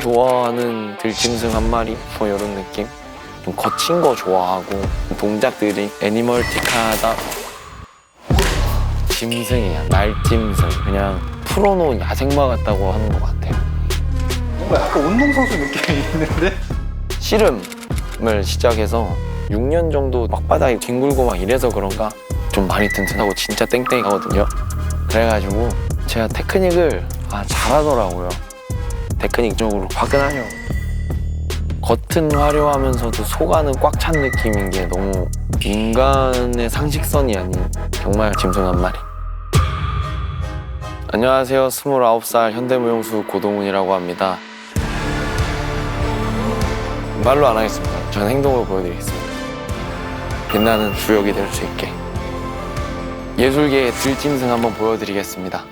좋아하는 들짐승 한 마리? 뭐 이런 느낌? 좀 거친 거 좋아하고 동작들이 애니멀틱하다. 짐승이야. 날짐승. 그냥 풀어놓은 야생마 같다고 하는 것 같아요 뭔가 약간 운동선수 느낌이 있는데? 씨름을 시작해서 6년 정도 막바닥에 뒹굴고 막 이래서 그런가? 좀 많이 튼튼하고 진짜 땡땡하거든요. 그래가지고 제가 테크닉을 아 잘하더라고요. 테크닉적으로 화끈하죠. 겉은 화려하면서도 속안은 꽉 찬 느낌인 게 너무 인간의 상식선이 아닌 정말 짐승 한 마리. 안녕하세요. 29살 현대무용수 고동훈이라고 합니다. 말로 안 하겠습니다. 저는 행동으로 보여드리겠습니다. 빛나는 주역이 될 수 있게 예술계의 들짐승 한번 보여드리겠습니다.